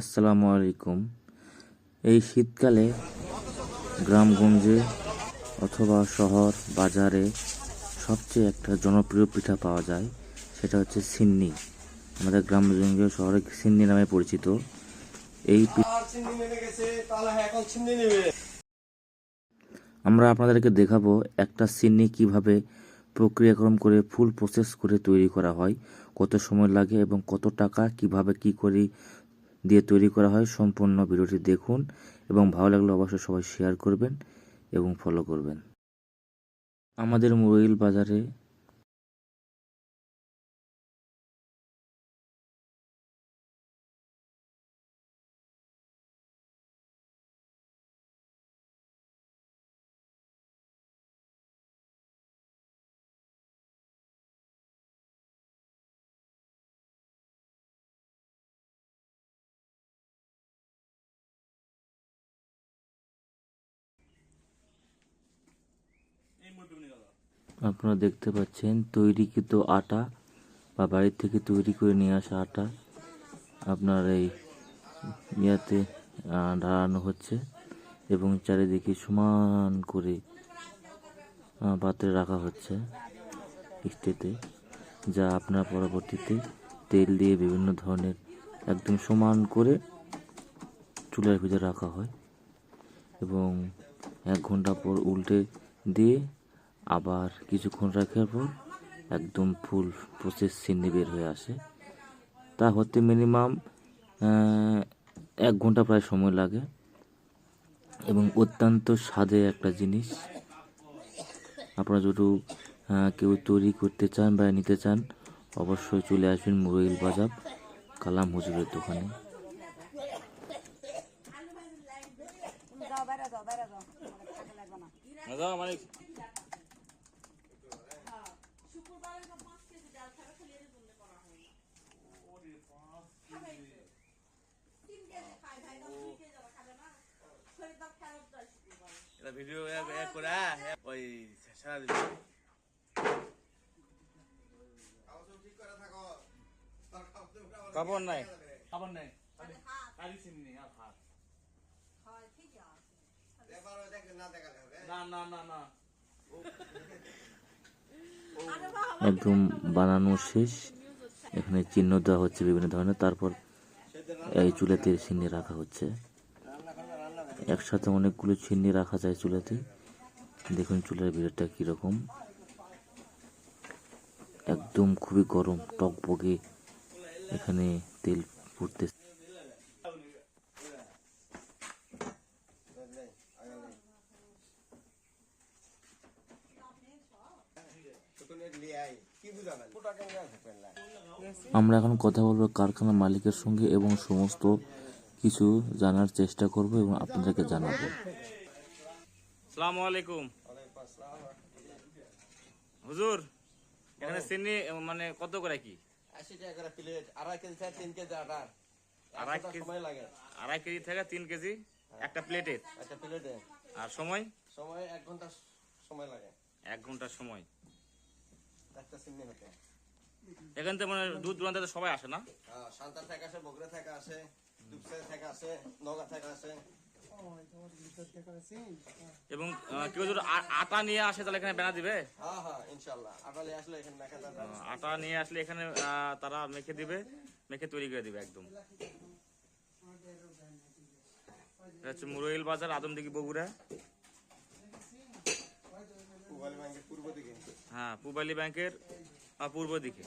আসসালামু আলাইকুম। এই শীতকালে গ্রামগঞ্জে অথবা শহর, বাজারে সবচেয়ে একটা জনপ্রিয় পিঠা পাওয়া যায়, সেটা হচ্ছে সিন্নি। আমাদের গ্রামগঞ্জে শহরে সিন্নি নামে পরিচিত। এই আমরা আপনাদেরকে দেখাবো একটা সিন্নি কীভাবে প্রক্রিয়াকরণ করে ফুল প্রসেস করে তৈরি করা হয়, কত সময় লাগে এবং কত টাকা, কীভাবে কি করে দিয়ে তৈরি করা হয় সম্পূর্ণ ভিডিওটি দেখুন এবং ভালো লাগলে অবশ্যই সবাই শেয়ার করবেন এবং ফলো করবেন। আমাদের মোবাইল বাজারে আপনারা দেখতে পাচ্ছেন তৈরিকৃত আটা বা বাড়ির থেকে তৈরি করে নিয়ে আসা আটা আপনার এই ইয়াতে ঢালানো হচ্ছে এবং চারিদিকে সমান করে পাত্রে রাখা হচ্ছে স্টেতে যা আপনার পরবর্তীতে তেল দিয়ে বিভিন্ন ধরনের একদম সমান করে চুলার ভিতরে রাখা হয় এবং এক ঘণ্টা পর উল্টে দিয়ে আবার কিছুক্ষণ রাখার পর একদম ফুল প্রসেস চিনি বের হয়ে আসে। তা হতে মিনিমাম এক ঘণ্টা প্রায় সময় লাগে। এবং অত্যন্ত স্বাদের একটা জিনিস। আপনারা যদি কেউ তৈরি করতে চান বা নিতে চান অবশ্যই চলে আসবেন মুরইল বাজার কালাম হুজুরের দোকানে। যাও ভিডিও করে ওই সারা দিন কাপড় নাই কাপড় নাই খালি চিনি নেই আর ভাত না না না না একদম বানানো শেষ এখানে চিহ্ন দেওয়া হচ্ছে বিভিন্ন ধরনের। তারপর এই চুলাতে চিনি রাখা হচ্ছে। একসাথে অনেকগুলো চিনি রাখা যায় চুলাতে। দেখুন চুলার ভিতরটা কীরকম। একদম খুবই গরম টকবগে এখানে তেল না আমরা এখন কথা বলব কারখানা মালিকের সঙ্গে এবং সমস্ত কিছু জানার চেষ্টা করব এবং আপনাদেরকে জানাব। আলাইকুম হুজুর এখানে চিনি মানে কত করে কি? আশি টাকা করে প্লেট আড়াই কেজি থেকে তিন কেজি আটা। আড়াই কেজি? সময় লাগে। আড়াই কেজি থেকে তিন কেজি একটা প্লেটের একটা প্লেটে আর সময়? সময় এক ঘণ্টা সময় লাগে। এক ঘণ্টার সময়। একটা হতে। এখান থেকে মানে দূর দূরান্ত সবাই আসে না? হ্যাঁ থেকে আসে বগুড়া থেকে আসে। এবং কেউ যদি আটা নিয়ে আসে তাহলে এখানে বেনা দিবে? হ্যাঁ হ্যাঁ আটা নিয়ে আসলে এখানে তারা মেখে দিবে মেখে তৈরি করে দিবে একদম। হচ্ছে মুরইল বাজার আদমদিঘি বগুড়া। হ্যাঁ পূবালী ব্যাংকের পূর্ব দিকে।